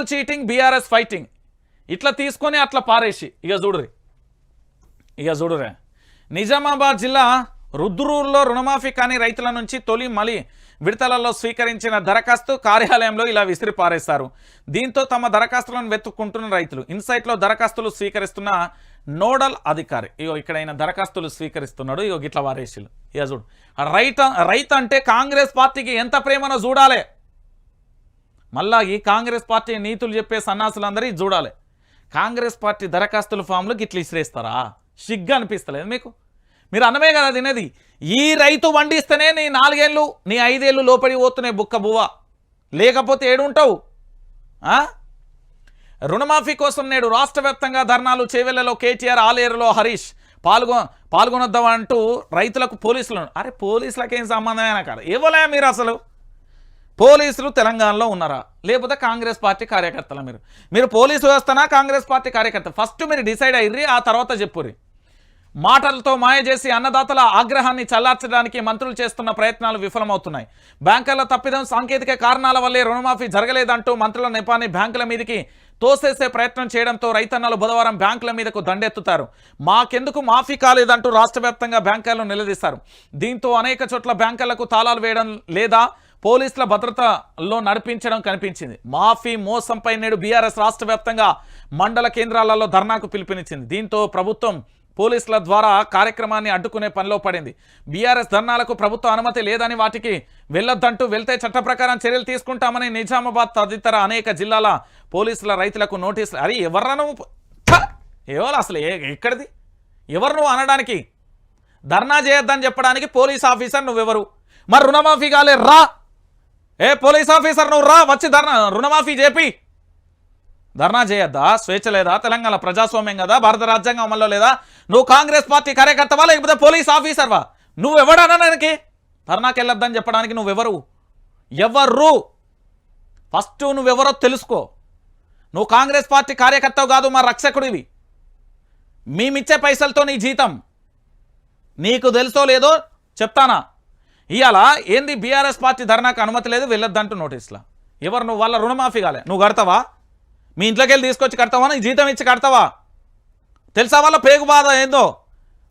Revanth cheating BRS fighting ఇట్లా తీసుకొని అట్లా పారేసి. ఇక చూడురి ఇక చూడురే నిజామాబాద్ జిల్లా రుద్రూరులో రుణమాఫీ కాని రైతుల నుంచి తొలి మలి విడతలలో స్వీకరించిన దరఖాస్తు కార్యాలయంలో ఇలా విసిరి పారేస్తారు. దీంతో తమ దరఖాస్తులను వెతుక్కుంటున్న రైతులు. ఇన్సైట్లో దరఖాస్తులు స్వీకరిస్తున్న నోడల్ అధికారి. ఇగో ఇక్కడైనా దరఖాస్తులు స్వీకరిస్తున్నాడు. ఇగో గిట్ల వారేసిలు ఇక చూడు. రైత రైతు అంటే కాంగ్రెస్ పార్టీకి ఎంత ప్రేమనో చూడాలి. మళ్ళా ఈ కాంగ్రెస్ పార్టీ నీతులు చెప్పే సన్నాసులందరూ చూడాలి. కాంగ్రెస్ పార్టీ దరఖాస్తుల ఫామ్లు ఇట్లా ఇసిరేస్తారా? సిగ్గా అనిపిస్తలేదు మీకు? మీరు అనమే కదా తినేది. ఈ రైతు వండిస్తేనే నీ నాలుగేళ్ళు నీ ఐదేళ్ళు లోపడి పోతున్నాయి బుక్క బువ్వ. లేకపోతే ఏడుంటావు? రుణమాఫీ కోసం నేడు రాష్ట్ర వ్యాప్తంగా ధర్నాలు చేవెళ్ళలో కేటీఆర్ ఆలేరులో హరీష్ పాల్గొ పాల్గొనొద్దామంటూ రైతులకు పోలీసులు అరే పోలీసులకేం సంబంధమైన కాదు. ఇవ్వలే మీరు అసలు? పోలీసులు తెలంగాణలో ఉన్నారా? లేకపోతే కాంగ్రెస్ పార్టీ కార్యకర్తల మీరు? మీరు పోలీసు వ్యవస్థనా కాంగ్రెస్ పార్టీ కార్యకర్త? ఫస్ట్ మీరు డిసైడ్ అయ్యి ఆ తర్వాత చెప్పుర్రి. మాటలతో మాయ చేసి అన్నదాతల ఆగ్రహాన్ని చల్లార్చడానికి మంత్రులు చేస్తున్న ప్రయత్నాలు విఫలమవుతున్నాయి. బ్యాంకుల తప్పిదం సాంకేతిక కారణాల వల్లే రుణమాఫీ జరగలేదంటూ మంత్రుల నెపాన్ని బ్యాంకుల మీదకి తోసేసే ప్రయత్నం చేయడంతో రైతన్నలు బుధవారం బ్యాంకుల మీదకు దండెత్తుతారు. మాకెందుకు మాఫీ కాలేదంటూ రాష్ట్ర బ్యాంకర్లు నిలదీస్తారు దీంతో అనేక చోట్ల బ్యాంకర్లకు తాళాలు వేయడం లేదా పోలీసుల భద్రతలో నడిపించడం కనిపించింది. మాఫీ మోసంపై నేడు బీఆర్ఎస్ రాష్ట్ర మండల కేంద్రాలలో ధర్నాకు పిలుపునిచ్చింది. దీంతో ప్రభుత్వం పోలీసుల ద్వారా కార్యక్రమాన్ని అడ్డుకునే పనిలో పడింది. బీఆర్ఎస్ ధర్నాలకు ప్రభుత్వ అనుమతి లేదని వాటికి వెళ్ళొద్దంటూ వెళ్తే చట్టప్రకారం చర్యలు తీసుకుంటామని నిజామాబాద్ తదితర అనేక జిల్లాల పోలీసుల రైతులకు నోటీసులు. అరే ఎవర్రా ఎవరు అసలు? ఎక్కడిది? ఎవరు నువ్వు అనడానికి? ధర్నా చేయొద్దని చెప్పడానికి పోలీస్ ఆఫీసర్ నువ్వెవరు? మరి రుణమాఫీ కాలే రా ఏ పోలీస్ ఆఫీసర్ నువ్వు రా వచ్చి ధర్నా రుణమాఫీ చేపి. ధర్నా చేయొద్దా? స్వేచ్ఛ లేదా? తెలంగాణ ప్రజాస్వామ్యం కదా? భారత రాజ్యాంగం అమల్లో లేదా? నువ్వు కాంగ్రెస్ పార్టీ కార్యకర్తవా? లేకపోతే పోలీస్ ఆఫీసర్వా? నువ్వు ఎవడనడానికి ధర్నాకి వెళ్ళొద్దని చెప్పడానికి నువ్వెవరు ఎవరు? ఫస్ట్ నువ్వెవరో తెలుసుకో. నువ్వు కాంగ్రెస్ పార్టీ కార్యకర్తవు కాదు మా రక్షకుడివి. మేమిచ్చే పైసలతో నీ జీతం. నీకు తెలుసో లేదో చెప్తానా? ఇవాళ ఏంది బీఆర్ఎస్ పార్టీ ధర్నాకు అనుమతి లేదు వెళ్ళొద్దంటూ నోటీసులా? ఎవరు నువ్వు? వాళ్ళ రుణమాఫీ కాలే. నువ్వు కడతావా? మీ ఇంట్లోకి వెళ్ళి తీసుకొచ్చి కడతావా? నీ జీతం ఇచ్చి కడతావా? తెలుసా వాళ్ళ పేగు బాధ ఏందో?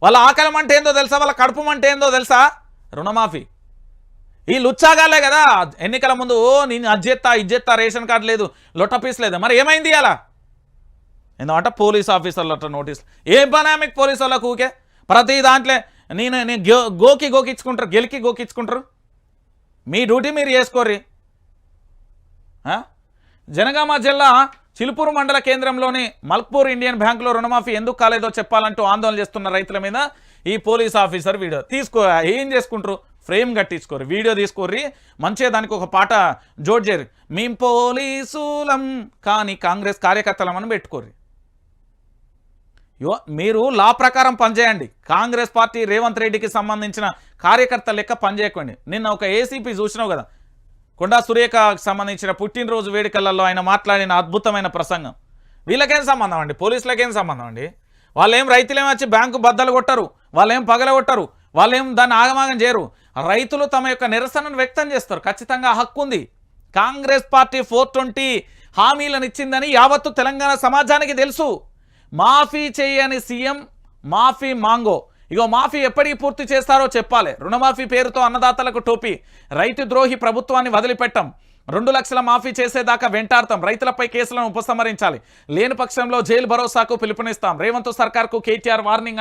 వాళ్ళ ఆకలం అంటే ఏందో తెలుసా? వాళ్ళ కడుపు అంటే ఏందో తెలుసా? రుణమాఫీ. ఈ లుచ్చాగాలే కదా. ఎన్నికల ముందు ఓ నేను అజ్జెత్తా ఇజ్జెత్తా రేషన్ కార్డు లేదు లొట్ట పీస్ లేదు. మరి ఏమైంది అలా ఎందుకంటే పోలీస్ ఆఫీసర్లు అట్లా నోటీసులు. ఏ పని పోలీసు వాళ్ళకు ఊకే? ప్రతి దాంట్లో నేను నేను గో గోకి గోకిచ్చుకుంటారు గెలికి గోకిచ్చుకుంటారు. మీ డ్యూటీ మీరు చేసుకోర్రి. జనగామ జిల్లా చిలుపూరు మండల కేంద్రంలోని మల్క్పూర్ ఇండియన్ బ్యాంకులో రుణమాఫీ ఎందుకు కాలేదో చెప్పాలంటూ ఆందోళన చేస్తున్న రైతుల మీద ఈ పోలీస్ ఆఫీసర్ వీడియో తీసుకో ఏం చేసుకుంటారు? ఫ్రేమ్ కట్టించుకోరు వీడియో తీసుకోర్రి. మంచిగా దానికి ఒక పాట జోడ్ చేయరు మేం పోలీసులం కానీ కాంగ్రెస్ కార్యకర్తలమని పెట్టుకోర్రి. మీరు లా ప్రకారం పనిచేయండి. కాంగ్రెస్ పార్టీ రేవంత్ రెడ్డికి సంబంధించిన కార్యకర్త లెక్క పనిచేయకండి. నిన్న ఒక ఏసీపీ చూసినావు కదా? కొండా సురేఖకు సంబంధించిన పుట్టినరోజు వేడుకలలో ఆయన మాట్లాడిన అద్భుతమైన ప్రసంగం. వీళ్ళకేం సంబంధం అండి? పోలీసులకేం సంబంధం అండి? వాళ్ళేం రైతులేం వచ్చి బ్యాంకు బద్దలు కొట్టరు. వాళ్ళేం పగల కొట్టరు. వాళ్ళేం దాన్ని ఆగమాగం చేయరు. రైతులు తమ యొక్క నిరసనను వ్యక్తం చేస్తారు. ఖచ్చితంగా హక్కు ఉంది. కాంగ్రెస్ పార్టీ ఫోర్ ట్వంటీ హామీలను ఇచ్చిందని యావత్తు తెలంగాణ సమాజానికి తెలుసు. మాఫీ చేయని సీఎం మాఫీ మాంగో. ఇగో మాఫీ ఎప్పటికి పూర్తి చేస్తారో చెప్పాలి. రుణమాఫీ పేరుతో అన్నదాతలకు టోపీ. రైతు ద్రోహి ప్రభుత్వాన్ని వదిలిపెట్టం. రెండు లక్షల మాఫీ చేసేదాకా వెంటాడతాం. రైతులపై కేసులను ఉపసంహరించాలి. లేని పక్షంలో జైలు భరోసాకు పిలుపునిస్తాం. రేవంత్ సర్కార్కు కేటీఆర్ వార్నింగ్